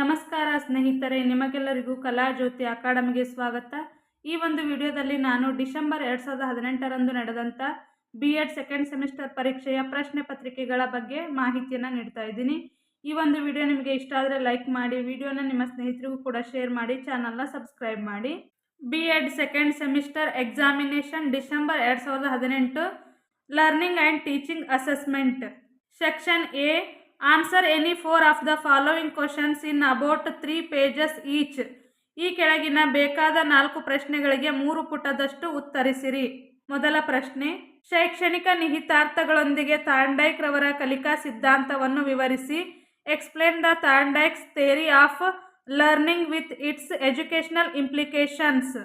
ನಮಸ್ಕಾರ ಸ್ನೇಹಿತರೆ, ನಿಮಗೆಲ್ಲರಿಗೂ ಕಲಾಜ್ಯೋತಿ ಅಕಾಡೆಮಿಗೆ ಸ್ವಾಗತ. ಈ ಒಂದು ವಿಡಿಯೋದಲ್ಲಿ ನಾನು ಡಿಸೆಂಬರ್ ಎರಡು ಸಾವಿರದ ಹದಿನೆಂಟರಂದು ನಡೆದಂಥ ಬಿ ಎಡ್ ಸೆಕೆಂಡ್ ಸೆಮಿಸ್ಟರ್ ಪರೀಕ್ಷೆಯ ಪ್ರಶ್ನೆ ಪತ್ರಿಕೆಗಳ ಬಗ್ಗೆ ಮಾಹಿತಿಯನ್ನು ನೀಡ್ತಾ ಇದ್ದೀನಿ. ಈ ಒಂದು ವಿಡಿಯೋ ನಿಮಗೆ ಇಷ್ಟ ಆದರೆ ಲೈಕ್ ಮಾಡಿ, ವಿಡಿಯೋನ ನಿಮ್ಮ ಸ್ನೇಹಿತರಿಗೂ ಕೂಡ ಶೇರ್ ಮಾಡಿ, ಚಾನಲ್ನ ಸಬ್ಸ್ಕ್ರೈಬ್ ಮಾಡಿ. B Ed second semester examination December ಎರಡು ಸಾವಿರದ ಹದಿನೆಂಟು learning and teaching assessment section A answer any four of the following questions in about three pages each ಈ ಕೆಳಗಿನ ಬೇಕಾದ ನಾಲ್ಕು ಪ್ರಶ್ನೆಗಳಿಗೆ ಮೂರು ಪುಟದಷ್ಟು ಉತ್ತರಿಸಿರಿ. ಮೊದಲ ಪ್ರಶ್ನೆ, ಶೈಕ್ಷಣಿಕ ನಿಹಿತಾರ್ಥಗಳೊಂದಿಗೆ ತಾಂಡೈಕ್ ರವರ ಕಲಿಕಾ ಸಿದ್ಧಾಂತವನ್ನು ವಿವರಿಸಿ. Explain the Thorndike's theory of learning with its educational implications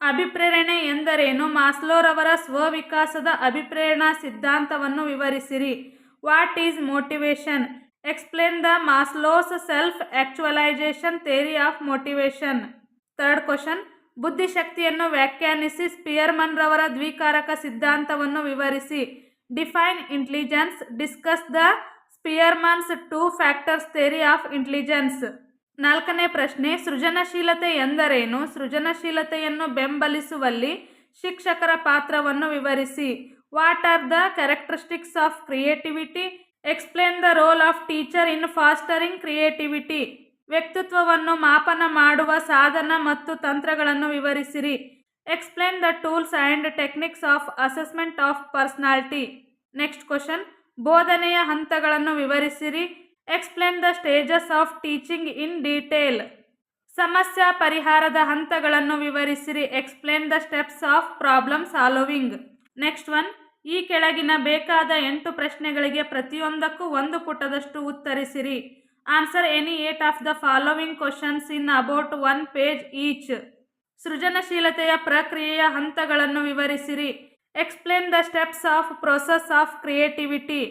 ಅಭಿಪ್ರೇರಣೆ ಎಂದರೇನು? ಮಾಸ್ಲೋರವರ ಸ್ವವಿಕಾಸದ ಅಭಿಪ್ರೇರಣಾ ಸಿದ್ಧಾಂತವನ್ನು ವಿವರಿಸಿರಿ. What is motivation explain the Maslow's self actualization theory of motivation third question ಬುದ್ಧಿಶಕ್ತಿಯನ್ನು ವ್ಯಾಖ್ಯಾನಿಸಿ ಸ್ಪಿಯರ್ಮನ್ ರವರ ದ್ವಿಕಾರಕ ಸಿದ್ಧಾಂತವನ್ನು ವಿವರಿಸಿ. Define intelligence discuss the Spearman's two factors theory of intelligence ನಾಲ್ಕನೇ ಪ್ರಶ್ನೆ, ಸೃಜನಶೀಲತೆ ಎಂದರೇನು? ಸೃಜನಶೀಲತೆಯನ್ನು ಬೆಂಬಲಿಸುವಲ್ಲಿ ಶಿಕ್ಷಕರ ಪಾತ್ರವನ್ನು ವಿವರಿಸಿ. What are the characteristics of creativity explain the role of teacher in fostering creativity ವ್ಯಕ್ತಿತ್ವವನ್ನು ಮಾಪನ ಮಾಡುವ ಸಾಧನ ಮತ್ತು ತಂತ್ರಗಳನ್ನು ವಿವರಿಸಿರಿ explain the tools and techniques of assessment of personality next question ಬೋಧನೆಯ ಹಂತಗಳನ್ನು ವಿವರಿಸಿರಿ explain the stages of teaching in detail ಸಮಸ್ಯೆ ಪರಿಹಾರದ ಹಂತಗಳನ್ನು ವಿವರಿಸಿರಿ explain the steps of problem solving next one ಈ ಕೆಳಗಿನ ಬೇಕಾದ ಎಂಟು ಪ್ರಶ್ನೆಗಳಿಗೆ ಪ್ರತಿಯೊಂದಕ್ಕೂ ಒಂದು ಪುಟದಷ್ಟು ಉತ್ತರಿಸಿರಿ. Answer any eight of the following questions in about one page each ಸೃಜನಶೀಲತೆಯ ಪ್ರಕ್ರಿಯೆಯ ಹಂತಗಳನ್ನು ವಿವರಿಸಿರಿ. Explain the steps of process of creativity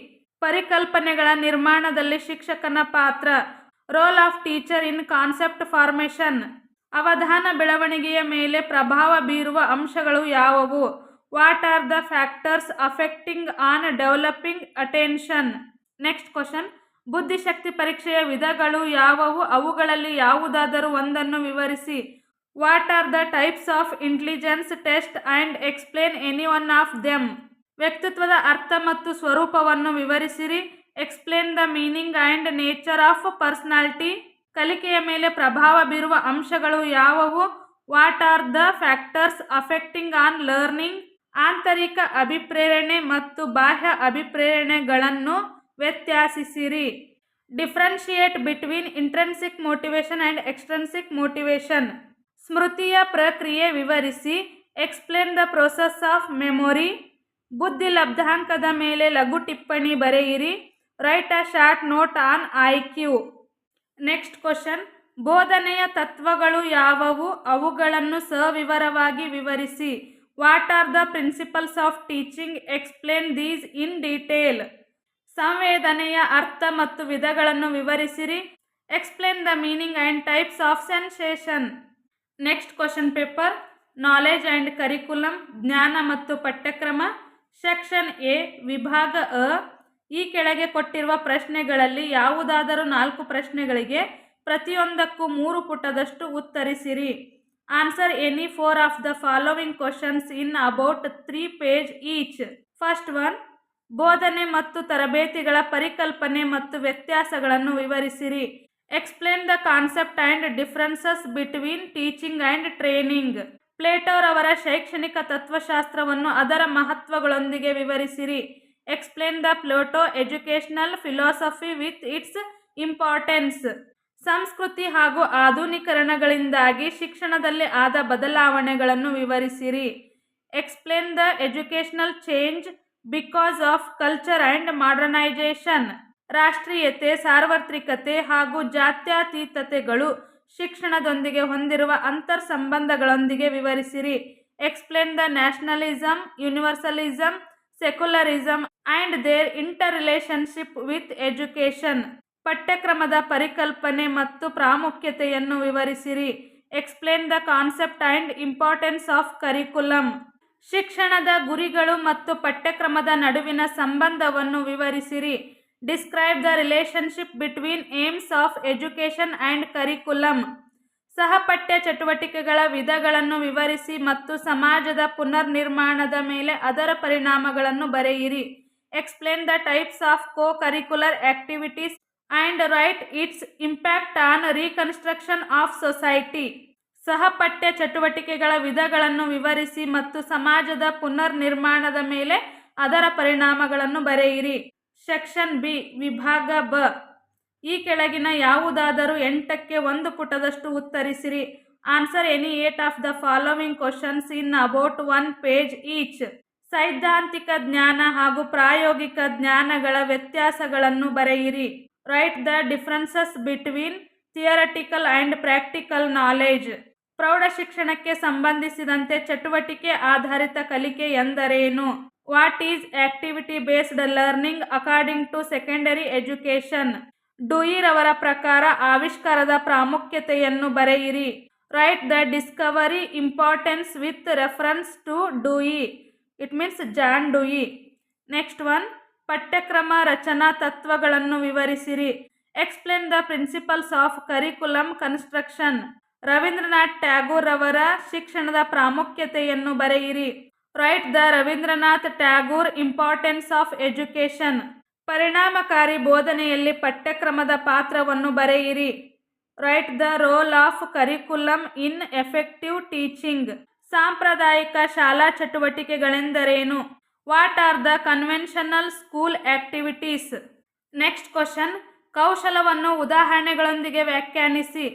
ಪರಿಕಲ್ಪನೆಗಳ ನಿರ್ಮಾಣದಲ್ಲಿ ಶಿಕ್ಷಕನ ಪಾತ್ರ. Role of teacher in concept formation ಅವಧಾನ ಬೆಳವಣಿಗೆಯ ಮೇಲೆ ಪ್ರಭಾವ ಬೀರುವ ಅಂಶಗಳು ಯಾವುವು? What are the factors affecting on developing attention next question ಬುದ್ಧಿಶಕ್ತಿ ಪರೀಕ್ಷೆಯ ವಿಧಗಳು ಯಾವುವು? ಅವುಗಳಲ್ಲಿ ಯಾವುದಾದರೂ ಒಂದನ್ನು ವಿವರಿಸಿ. What are the types of intelligence test and explain any one of them ವ್ಯಕ್ತಿತ್ವದ ಅರ್ಥ ಮತ್ತು ಸ್ವರೂಪವನ್ನು ವಿವರಿಸಿರಿ. Explain the meaning and nature of personality ಕಲಿಕೆಯ ಮೇಲೆ ಪ್ರಭಾವ ಬೀರುವ ಅಂಶಗಳು ಯಾವುವು? What are the factors affecting on learning ಆಂತರಿಕ ಅಭಿಪ್ರೇರಣೆ ಮತ್ತು ಬಾಹ್ಯ ಅಭಿಪ್ರೇರಣೆಗಳನ್ನು ವ್ಯತ್ಯಾಸಿಸಿರಿ. Differentiate between intrinsic motivation and extrinsic motivation ಸ್ಮೃತಿಯ ಪ್ರಕ್ರಿಯೆ ವಿವರಿಸಿ, explain the process of memory. ಬುದ್ಧಿ ಲಬ್ಧಾಂಕದ ಮೇಲೆ ಲಘು ಟಿಪ್ಪಣಿ ಬರೆಯಿರಿ. Write a short note on I Q. Next question, ಬೋಧನೆಯ ತತ್ವಗಳು ಯಾವುವು? ಅವುಗಳನ್ನು ಸವಿವರವಾಗಿ ವಿವರಿಸಿ. What are the principles of teaching explain these in detail ಸಂವೇದನೆಯ ಅರ್ಥ ಮತ್ತು ವಿಧಗಳನ್ನು ವಿವರಿಸಿರಿ. Explain the meaning and types of sensation next question paper knowledge and curriculum ಜ್ಞಾನ ಮತ್ತು ಪಠ್ಯಕ್ರಮ ಸೆಕ್ಷನ್ ಎ ವಿಭಾಗ ಅ. ಈ ಕೆಳಗೆ ಕೊಟ್ಟಿರುವ ಪ್ರಶ್ನೆಗಳಲ್ಲಿ ಯಾವುದಾದರೂ ನಾಲ್ಕು ಪ್ರಶ್ನೆಗಳಿಗೆ ಪ್ರತಿಯೊಂದಕ್ಕೂ ಮೂರು ಪುಟದಷ್ಟು ಉತ್ತರಿಸಿರಿ. Answer any four of the following questions in about three page each first one ಬೋಧನೆ ಮತ್ತು ತರಬೇತಿಗಳ ಪರಿಕಲ್ಪನೆ ಮತ್ತು ವ್ಯತ್ಯಾಸಗಳನ್ನು ವಿವರಿಸಿರಿ. Explain the concept and differences between teaching and training ಪ್ಲೇಟೋರವರ ಶೈಕ್ಷಣಿಕ ತತ್ವಶಾಸ್ತ್ರವನ್ನು ಅದರ ಮಹತ್ವಗಳೊಂದಿಗೆ ವಿವರಿಸಿರಿ. Explain the Plato educational philosophy with its importance ಸಂಸ್ಕೃತಿ ಹಾಗೂ ಆಧುನೀಕರಣಗಳಿಂದಾಗಿ ಶಿಕ್ಷಣದಲ್ಲಿ ಆದ ಬದಲಾವಣೆಗಳನ್ನು ವಿವರಿಸಿರಿ. Explain the educational change because of culture and modernization ರಾಷ್ಟ್ರೀಯತೆ, ಸಾರ್ವತ್ರಿಕತೆ ಹಾಗೂ ಜಾತ್ಯತೀತತೆಗಳು ಶಿಕ್ಷಣದೊಂದಿಗೆ ಹೊಂದಿರುವ ಅಂತರ್ ಸಂಬಂಧಗಳೊಂದಿಗೆ ವಿವರಿಸಿರಿ. Explain the nationalism universalism secularism and their interrelationship with education ಪಠ್ಯಕ್ರಮದ ಪರಿಕಲ್ಪನೆ ಮತ್ತು ಪ್ರಾಮುಖ್ಯತೆಯನ್ನು ವಿವರಿಸಿರಿ. Explain the concept and importance of curriculum ಶಿಕ್ಷಣದ ಗುರಿಗಳು ಮತ್ತು ಪಠ್ಯಕ್ರಮದ ನಡುವಿನ ಸಂಬಂಧವನ್ನು ವಿವರಿಸಿರಿ. Describe the relationship between aims of education and curriculum ಸಹಪಠ್ಯ ಚಟುವಟಿಕೆಗಳ ವಿಧಗಳನ್ನು ವಿವರಿಸಿ ಮತ್ತು ಸಮಾಜದ ಪುನರ್ನಿರ್ಮಾಣದ ಮೇಲೆ ಅದರ ಪರಿಣಾಮಗಳನ್ನು ಬರೆಯಿರಿ. Explain the types of co curricular activities and write its impact on reconstruction of society ಸಹಪಠ್ಯ ಚಟುವಟಿಕೆಗಳ ವಿಧಗಳನ್ನು ವಿವರಿಸಿ ಮತ್ತು ಸಮಾಜದ ಪುನರ್ನಿರ್ಮಾಣದ ಮೇಲೆ ಅದರ ಪರಿಣಾಮಗಳನ್ನು ಬರೆಯಿರಿ. ಸೆಕ್ಷನ್ ಬಿ, ವಿಭಾಗ ಬ. ಈ ಕೆಳಗಿನ ಯಾವುದಾದರೂ ಎಂಟಕ್ಕೆ ಒಂದು ಪುಟದಷ್ಟು ಉತ್ತರಿಸಿರಿ. Answer any eight of the following questions in about one page each. ಸೈದ್ಧಾಂತಿಕ ಜ್ಞಾನ ಹಾಗೂ ಪ್ರಾಯೋಗಿಕ ಜ್ಞಾನಗಳ ವ್ಯತ್ಯಾಸಗಳನ್ನು ಬರೆಯಿರಿ. Write the differences between theoretical and practical knowledge ಪ್ರೌಢ ಶಿಕ್ಷಣಕ್ಕೆ ಸಂಬಂಧಿಸಿದಂತೆ ಚಟುವಟಿಕೆ ಆಧಾರಿತ ಕಲಿಕೆ ಎಂದರೇನು? What is activity based learning according to secondary education ಡೂಯಿರವರ ಪ್ರಕಾರ ಆವಿಷ್ಕಾರದ ಪ್ರಾಮುಖ್ಯತೆಯನ್ನು ಬರೆಯಿರಿ. Write the discovery importance with reference to Dewey it means John Dewey next one ಪಠ್ಯಕ್ರಮ ರಚನಾ ತತ್ವಗಳನ್ನು ವಿವರಿಸಿರಿ. Explain the principles of curriculum construction Rabindranath Tagore ಅವರ ಶಿಕ್ಷಣದ ಪ್ರಾಮುಖ್ಯತೆಯನ್ನು ಬರೆಯಿರಿ. Write the Rabindranath Tagore importance of education ಪರಿಣಾಮಕಾರಿ ಬೋಧನೆಯಲ್ಲಿ ಪಠ್ಯಕ್ರಮದ ಪಾತ್ರವನ್ನು ಬರೆಯಿರಿ. Write the role of curriculum in effective teaching ಸಾಂಪ್ರದಾಯಿಕ ಶಾಲಾ ಚಟುವಟಿಕೆಗಳೆಂದರೇನು? What are the conventional school activities next question ಕೌಶಲವನ್ನು ಉದಾಹರಣೆಗಳೊಂದಿಗೆ ವ್ಯಾಖ್ಯಾನಿಸಿ.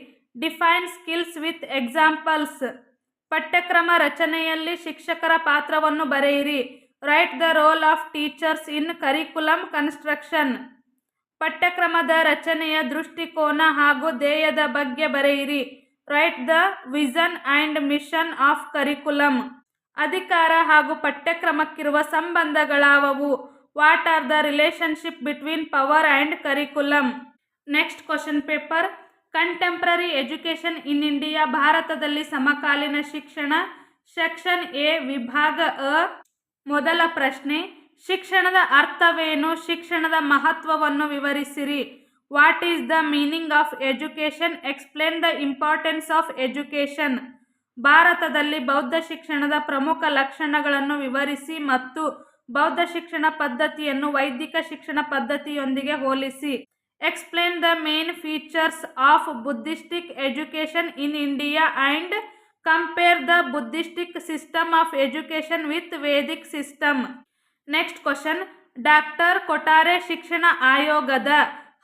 ಡಿಫೈನ್ ಸ್ಕಿಲ್ಸ್ ವಿತ್ ಎಕ್ಸಾಂಪಲ್ಸ್ ಪಠ್ಯಕ್ರಮ ರಚನೆಯಲ್ಲಿ ಶಿಕ್ಷಕರ ಪಾತ್ರವನ್ನು ಬರೆಯಿರಿ. Write the role of teachers in curriculum construction ಪಠ್ಯಕ್ರಮದ ರಚನೆಯ ದೃಷ್ಟಿಕೋನ ಹಾಗೂ ಧ್ಯೇಯದ ಬಗ್ಗೆ ಬರೆಯಿರಿ. Write the vision and mission of curriculum ಅಧಿಕಾರ ಹಾಗೂ ಪಠ್ಯಕ್ರಮಕ್ಕಿರುವ ಸಂಬಂಧಗಳಾವವು. What are the relationship between power and curriculum next question paper contemporary education in India ಭಾರತದಲ್ಲಿ ಸಮಕಾಲೀನ ಶಿಕ್ಷಣ. ಸೆಕ್ಷನ್ ಎ ವಿಭಾಗ ಅ. ಮೊದಲ ಪ್ರಶ್ನೆ. ಶಿಕ್ಷಣದ ಅರ್ಥವೇನು? ಶಿಕ್ಷಣದ ಮಹತ್ವವನ್ನು ವಿವರಿಸಿರಿ. What is the meaning of education explain the importance of education ಭಾರತದಲ್ಲಿ ಬೌದ್ಧ ಶಿಕ್ಷಣದ ಪ್ರಮುಖ ಲಕ್ಷಣಗಳನ್ನು ವಿವರಿಸಿ ಮತ್ತು ಬೌದ್ಧ ಶಿಕ್ಷಣ ಪದ್ಧತಿಯನ್ನು ವೈದಿಕ ಶಿಕ್ಷಣ ಪದ್ಧತಿಯೊಂದಿಗೆ ಹೋಲಿಸಿ. Explain the main features of Buddhistic education in India and compare the Buddhistic system of education with Vedic system next question doctor Kothari ಶಿಕ್ಷಣ ಆಯೋಗದ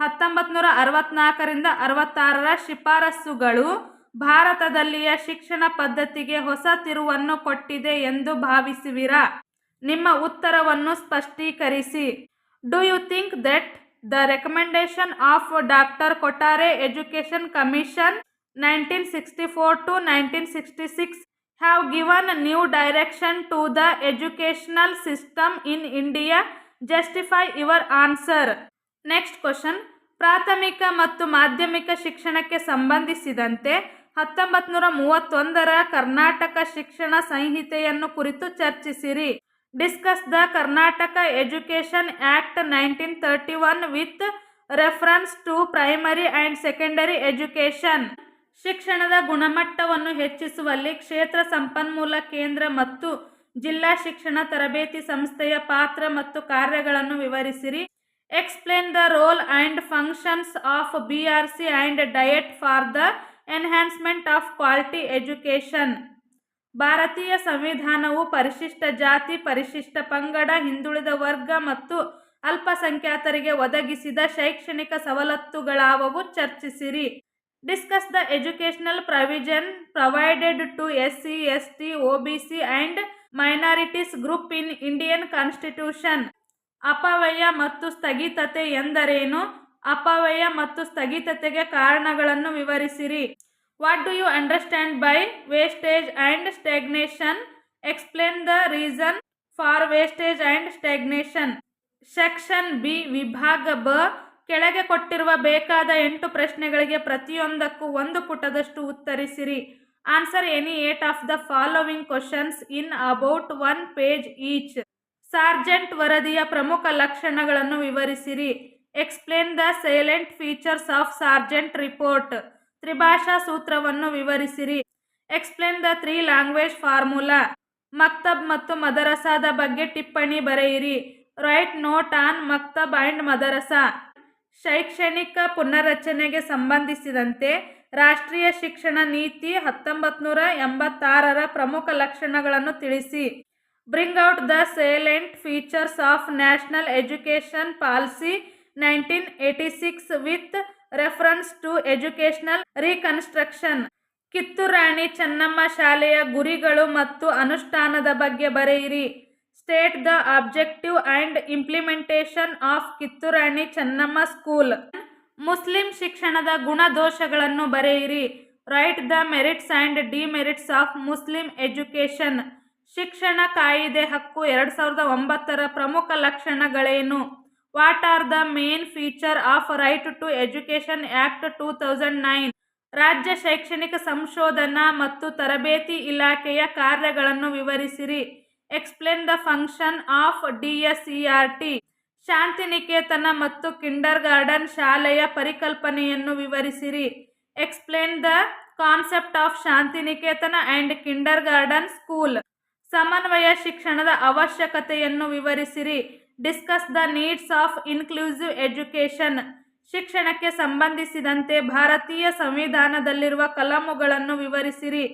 ಹತ್ತೊಂಬತ್ತು ನೂರ ಅರವತ್ನಾಲ್ಕರಿಂದ ಅರವತ್ತಾರರ ಶಿಫಾರಸುಗಳು ಭಾರತದಲ್ಲಿಯ ಶಿಕ್ಷಣ ಪದ್ಧತಿಗೆ ಹೊಸ ತಿರುವನ್ನು ಕೊಟ್ಟಿದೆ ಎಂದು ಭಾವಿಸುವಿರಾ? ನಿಮ್ಮ ಉತ್ತರವನ್ನು ಸ್ಪಷ್ಟೀಕರಿಸಿ. Do you think that the recommendation of doctor Kothari education commission nineteen sixty four to nineteen sixty six have given new direction to the educational system in India justify your answer next question ಪ್ರಾಥಮಿಕ ಮತ್ತು ಮಾಧ್ಯಮಿಕ ಶಿಕ್ಷಣಕ್ಕೆ ಸಂಬಂಧಿಸಿದಂತೆ ಹತ್ತೊಂಬತ್ತು ನೂರ ಮೂವತ್ತೊಂದರ ಕರ್ನಾಟಕ ಶಿಕ್ಷಣ ಸಂಹಿತೆಯನ್ನು ಕುರಿತು ಚರ್ಚಿಸಿರಿ. Discuss the Karnataka education act nineteen thirty one with reference to primary and secondary education. ಶಿಕ್ಷಣದ ಗುಣಮಟ್ಟವನ್ನು ಹೆಚ್ಚಿಸುವಲ್ಲಿ ಕ್ಷೇತ್ರ ಸಂಪನ್ಮೂಲ ಕೇಂದ್ರ ಮತ್ತು ಜಿಲ್ಲಾ ಶಿಕ್ಷಣ ತರಬೇತಿ ಸಂಸ್ಥೆಯ ಪಾತ್ರ ಮತ್ತು ಕಾರ್ಯಗಳನ್ನು ವಿವರಿಸಿರಿ. Explain the role and functions of B R C and DIET for the enhancement of quality education ಭಾರತೀಯ ಸಂವಿಧಾನವು ಪರಿಶಿಷ್ಟ ಜಾತಿ, ಪರಿಶಿಷ್ಟ ಪಂಗಡ, ಹಿಂದುಳಿದ ವರ್ಗ ಮತ್ತು ಅಲ್ಪಸಂಖ್ಯಾತರಿಗೆ ಒದಗಿಸಿದ ಶೈಕ್ಷಣಿಕ ಸವಲತ್ತುಗಳಾವವು ಚರ್ಚಿಸಿರಿ. Discuss the educational provision provided to S C S T O B C and minorities group in Indian constitution ಅಪವ್ಯಯ ಮತ್ತು ಸ್ಥಗಿತತೆ ಎಂದರೇನು? ಅಪವ್ಯಯ ಮತ್ತು ಸ್ಥಗಿತತೆಗೆ ಕಾರಣಗಳನ್ನು ವಿವರಿಸಿರಿ. What do you understand by wastage and stagnation explain the reason for wastage and stagnation section B ವಿಭಾಗ ಬ ಕೆಳಗೆ ಕೊಟ್ಟಿರುವ ಬೇಕಾದ ಎಂಟು ಪ್ರಶ್ನೆಗಳಿಗೆ ಪ್ರತಿಯೊಂದಕ್ಕೂ ಒಂದು ಪುಟದಷ್ಟು ಉತ್ತರಿಸಿರಿ. Answer any eight of the following questions in about one page each Sargent ವರದಿಯ ಪ್ರಮುಖ ಲಕ್ಷಣಗಳನ್ನು ವಿವರಿಸಿರಿ. Explain the salient features of Sargent report ತ್ರಿಭಾಷಾ ಸೂತ್ರವನ್ನು ವಿವರಿಸಿರಿ. Explain the three language formula ಮಕ್ತಬ್ ಮತ್ತು ಮದರಸಾದ ಬಗ್ಗೆ ಟಿಪ್ಪಣಿ ಬರೆಯಿರಿ. Write note on maktab and madrasa. ಶೈಕ್ಷಣಿಕ ಪುನರ್ರಚನೆಗೆ ಸಂಬಂಧಿಸಿದಂತೆ ರಾಷ್ಟ್ರೀಯ ಶಿಕ್ಷಣ ನೀತಿ ಹತ್ತೊಂಬತ್ತು ನೂರ ಎಂಬತ್ತಾರರ ಪ್ರಮುಖ ಲಕ್ಷಣಗಳನ್ನು ತಿಳಿಸಿ. Bring out the salient features of national education policy nineteen eighty six with reference to educational reconstruction. Kittur Rani Chennamma ಶಾಲೆಯ ಗುರಿಗಳು ಮತ್ತು ಅನುಷ್ಠಾನದ ಬಗ್ಗೆ ಬರೆಯಿರಿ. State the objective and implementation of Kittur Rani Chennamma school. Muslim ಶಿಕ್ಷಣದ ಗುಣದೋಷಗಳನ್ನು ಬರೆಯಿರಿ. Write the merits and demerits of Muslim education. ಶಿಕ್ಷಣ ಕಾಯಿದೆ ಹಕ್ಕು ಎರಡು ಸಾವಿರದ ಒಂಬತ್ತರ ಪ್ರಮುಖ ಲಕ್ಷಣಗಳೇನು? What are the main feature of right to education act two thousand nine ರಾಜ್ಯ ಶೈಕ್ಷಣಿಕ ಸಂಶೋಧನಾ ಮತ್ತು ತರಬೇತಿ ಇಲಾಖೆಯ ಕಾರ್ಯಗಳನ್ನು ವಿವರಿಸಿರಿ. Explain the function of D S E R T Shantiniketan ಮತ್ತು ಕಿಂಡರ್ ಗಾರ್ಡನ್ ಶಾಲೆಯ ಪರಿಕಲ್ಪನೆಯನ್ನು ವಿವರಿಸಿರಿ. Explain the concept of Shantiniketan and kindergarten school ಸಮನ್ವಯ ಶಿಕ್ಷಣದ ಅವಶ್ಯಕತೆಯನ್ನು ವಿವರಿಸಿರಿ. Discuss the needs of inclusive education ಶಿಕ್ಷಣಕ್ಕೆ ಸಂಬಂಧಿಸಿದಂತೆ ಭಾರತೀಯ ಸಂವಿಧಾನದಲ್ಲಿರುವ ಕಲಮುಗಳನ್ನು ವಿವರಿಸಿರಿ.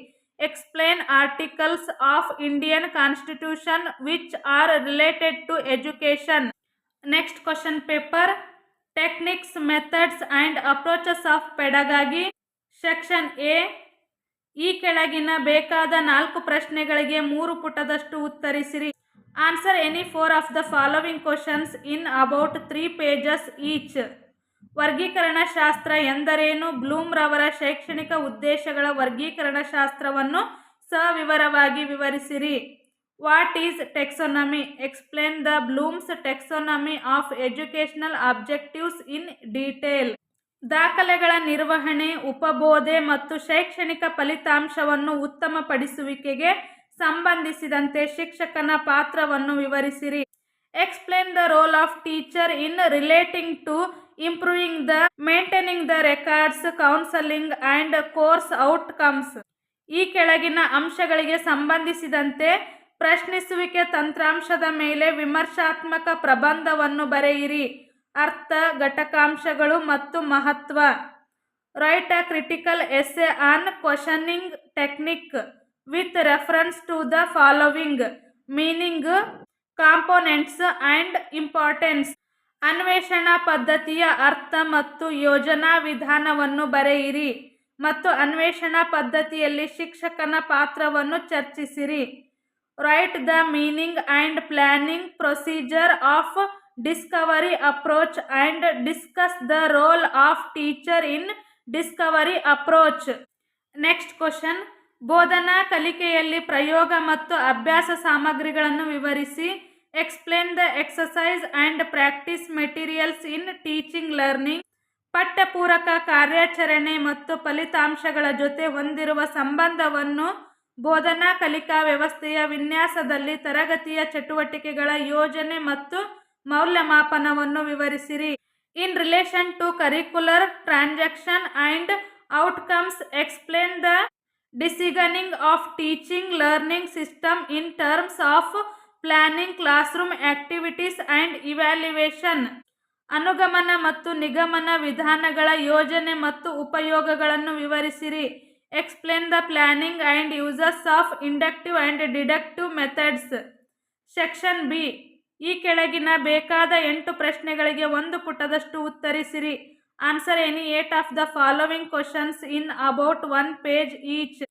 Explain articles of Indian constitution which are related to education next question paper techniques methods and approaches of pedagogy section A ಈ ಕೆಳಗಿನ ಬೇಕಾದ ನಾಲ್ಕು ಪ್ರಶ್ನೆಗಳಿಗೆ ಮೂರು ಪುಟದಷ್ಟು ಉತ್ತರಿಸಿರಿ. Answer any four of the following questions in about three pages each ವರ್ಗೀಕರಣ ಶಾಸ್ತ್ರ ಎಂದರೇನು? ಬ್ಲೂಮ್ ರವರ ಶೈಕ್ಷಣಿಕ ಉದ್ದೇಶಗಳ ವರ್ಗೀಕರಣ ಶಾಸ್ತ್ರವನ್ನು ಸವಿವರವಾಗಿ ವಿವರಿಸಿರಿ. What is taxonomy explain the Bloom's taxonomy of educational objectives in detail ದಾಖಲೆಗಳ ನಿರ್ವಹಣೆ, ಉಪಬೋಧೆ ಮತ್ತು ಶೈಕ್ಷಣಿಕ ಫಲಿತಾಂಶವನ್ನು ಉತ್ತಮಪಡಿಸುವಿಕೆಗೆ ಸಂಬಂಧಿಸಿದಂತೆ ಶಿಕ್ಷಕನ ಪಾತ್ರವನ್ನು ವಿವರಿಸಿರಿ. Explain the role of teacher in relating to improving the maintaining the records counselling and course outcomes ಈ ಕೆಳಗಿನ ಅಂಶಗಳಿಗೆ ಸಂಬಂಧಿಸಿದಂತೆ ಪ್ರಶ್ನಿಸುವಿಕೆ ತಂತ್ರಾಂಶದ ಮೇಲೆ ವಿಮರ್ಶಾತ್ಮಕ ಪ್ರಬಂಧವನ್ನು ಬರೆಯಿರಿ. ಅರ್ಥ, ಘಟಕಾಂಶಗಳು ಮತ್ತು ಮಹತ್ವ. Write a critical essay on questioning technique with reference to the following meaning components and importance ಅನ್ವೇಷಣಾ ಪದ್ಧತಿಯ ಅರ್ಥ ಮತ್ತು ಯೋಜನಾ ವಿಧಾನವನ್ನು ಬರೆಯಿರಿ ಮತ್ತು ಅನ್ವೇಷಣಾ ಪದ್ಧತಿಯಲ್ಲಿ ಶಿಕ್ಷಕನ ಪಾತ್ರವನ್ನು ಚರ್ಚಿಸಿರಿ write the meaning and planning procedure of discovery approach and discuss the role of teacher in discovery approach next question ಬೋಧನಾ ಕಲಿಕೆಯಲ್ಲಿ ಪ್ರಯೋಗ ಮತ್ತು ಅಭ್ಯಾಸ ಸಾಮಗ್ರಿಗಳನ್ನು ವಿವರಿಸಿ explain the exercise and practice materials in teaching learning ಪಠ್ಯಪೂರಕ ಕಾರ್ಯಾಚರಣೆ ಮತ್ತು ಫಲಿತಾಂಶಗಳ ಜೊತೆ ಹೊಂದಿರುವ ಸಂಬಂಧವನ್ನು ಬೋಧನಾ ಕಲಿಕಾ ವ್ಯವಸ್ಥೆಯ ವಿನ್ಯಾಸದಲ್ಲಿ ತರಗತಿಯ ಚಟುವಟಿಕೆಗಳ ಯೋಜನೆ ಮತ್ತು ಮೌಲ್ಯಮಾಪನವನ್ನು ವಿವರಿಸಿರಿ. In relation to curricular transaction and outcomes explain the designing of teaching learning system in terms of planning classroom activities and evaluation ಅನುಗಮನ ಮತ್ತು ನಿಗಮನ ವಿಧಾನಗಳ ಯೋಜನೆ ಮತ್ತು ಉಪಯೋಗಗಳನ್ನು ವಿವರಿಸಿರಿ explain the planning and uses of inductive and deductive methods section B ಈ ಕೆಳಗಿನ ಬೇಕಾದ ಎಂಟು ಪ್ರಶ್ನೆಗಳಿಗೆ ಒಂದು ಪುಟದಷ್ಟು ಉತ್ತರಿಸಿರಿ. Answer any eight of the following questions in about one page each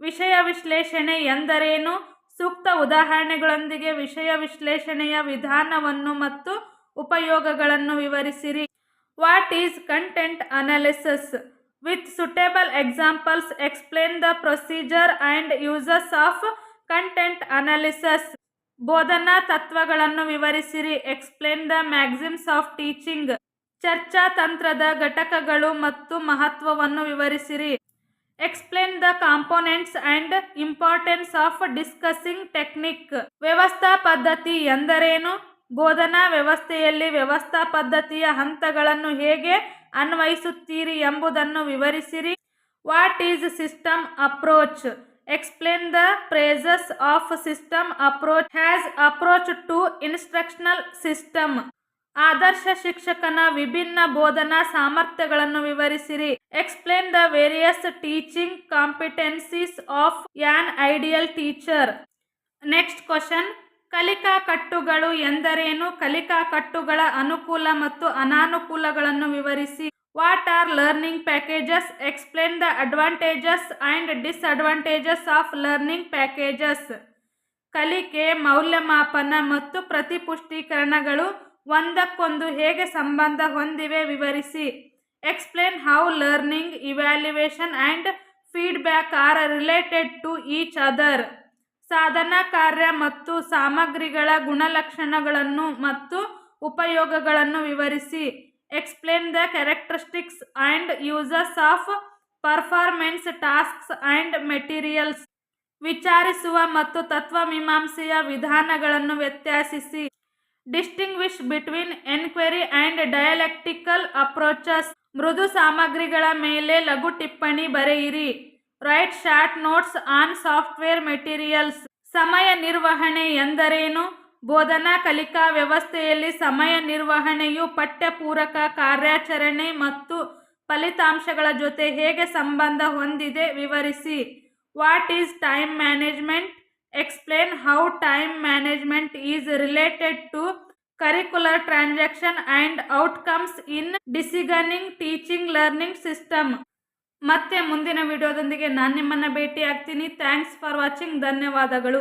ವಿಷಯ ವಿಶ್ಲೇಷಣೆ ಎಂದರೇನು? ಸೂಕ್ತ ಉದಾಹರಣೆಗಳೊಂದಿಗೆ ವಿಷಯ ವಿಶ್ಲೇಷಣೆಯ ವಿಧಾನವನ್ನು ಮತ್ತು ಉಪಯೋಗಗಳನ್ನು ವಿವರಿಸಿರಿ. What is content analysis with suitable examples explain the procedure and uses of content analysis ಬೋಧನಾ ತತ್ವಗಳನ್ನು ವಿವರಿಸಿರಿ. Explain the maxims of teaching ಚರ್ಚಾ ತಂತ್ರದ ಘಟಕಗಳು ಮತ್ತು ಮಹತ್ವವನ್ನು ವಿವರಿಸಿರಿ. Explain the components and importance of discussing technique ವ್ಯವಸ್ಥಾ ಪದ್ಧತಿ ಎಂದರೇನು? ಬೋಧನಾ ವ್ಯವಸ್ಥೆಯಲ್ಲಿ ವ್ಯವಸ್ಥಾ ಪದ್ಧತಿಯ ಹಂತಗಳನ್ನು ಹೇಗೆ ಅನ್ವಯಿಸುತ್ತೀರಿ ಎಂಬುದನ್ನು ವಿವರಿಸಿರಿ. What is system approach explain the process of system approach has approach to instructional system ಆದರ್ಶ ಶಿಕ್ಷಕನ ವಿಭಿನ್ನ ಬೋಧನಾ ಸಾಮರ್ಥ್ಯಗಳನ್ನು ವಿವರಿಸಿರಿ. Explain the various teaching competencies of an ideal teacher next question ಕಲಿಕಾ ಕಟ್ಟುಗಳು ಎಂದರೇನು? ಕಲಿಕಾ ಕಟ್ಟುಗಳ ಅನುಕೂಲ ಮತ್ತು ಅನಾನುಕೂಲಗಳನ್ನು ವಿವರಿಸಿ. What are learning packages explain the advantages and disadvantages of learning packages ಕಲಿಕೆ, ಮೌಲ್ಯಮಾಪನ ಮತ್ತು ಪ್ರತಿಪುಷ್ಟೀಕರಣಗಳು. ಒಂದಕ್ಕೊಂದು ಹೇಗೆ ಸಂಬಂಧ ಹೊಂದಿವೆ ವಿವರಿಸಿ. Explain how learning evaluation and feedback are related to each other ಸಾಧನ ಕಾರ್ಯ ಮತ್ತು ಸಾಮಗ್ರಿಗಳ ಗುಣಲಕ್ಷಣಗಳನ್ನು ಮತ್ತು ಉಪಯೋಗಗಳನ್ನು ವಿವರಿಸಿ. Explain the characteristics and uses of performance tasks and materials ವಿಚಾರಿಸುವ ಮತ್ತು ತತ್ವಮೀಮಾಂಸೆಯ ವಿಧಾನಗಳನ್ನು ವ್ಯತ್ಯಾಸಿಸಿ. Distinguish between enquiry and dialectical approaches ಮೃದು ಸಾಮಗ್ರಿಗಳ ಮೇಲೆ ಲಘು ಟಿಪ್ಪಣಿ ಬರೆಯಿರಿ. Write short notes on software materials ಸಮಯ ನಿರ್ವಹಣೆ ಎಂದರೇನು? ಬೋಧನಾ ಕಲಿಕಾ ವ್ಯವಸ್ಥೆಯಲ್ಲಿ ಸಮಯ ನಿರ್ವಹಣೆಯು ಪಠ್ಯಪೂರಕ ಕಾರ್ಯಾಚರಣೆ ಮತ್ತು ಫಲಿತಾಂಶಗಳ ಜೊತೆ ಹೇಗೆ ಸಂಬಂಧ ಹೊಂದಿದೆ ವಿವರಿಸಿ. What is time management explain how time management is related to curricular transaction and outcomes in designing teaching learning system ಮತ್ತೆ ಮುಂದಿನ ವಿಡಿಯೋದೊಂದಿಗೆ ನಾನು ನಿಮ್ಮನ್ನು ಭೇಟಿ ಆಗ್ತೀನಿ ಥ್ಯಾಂಕ್ಸ್ ಫಾರ್ ವಾಚಿಂಗ್ ಧನ್ಯವಾದಗಳು.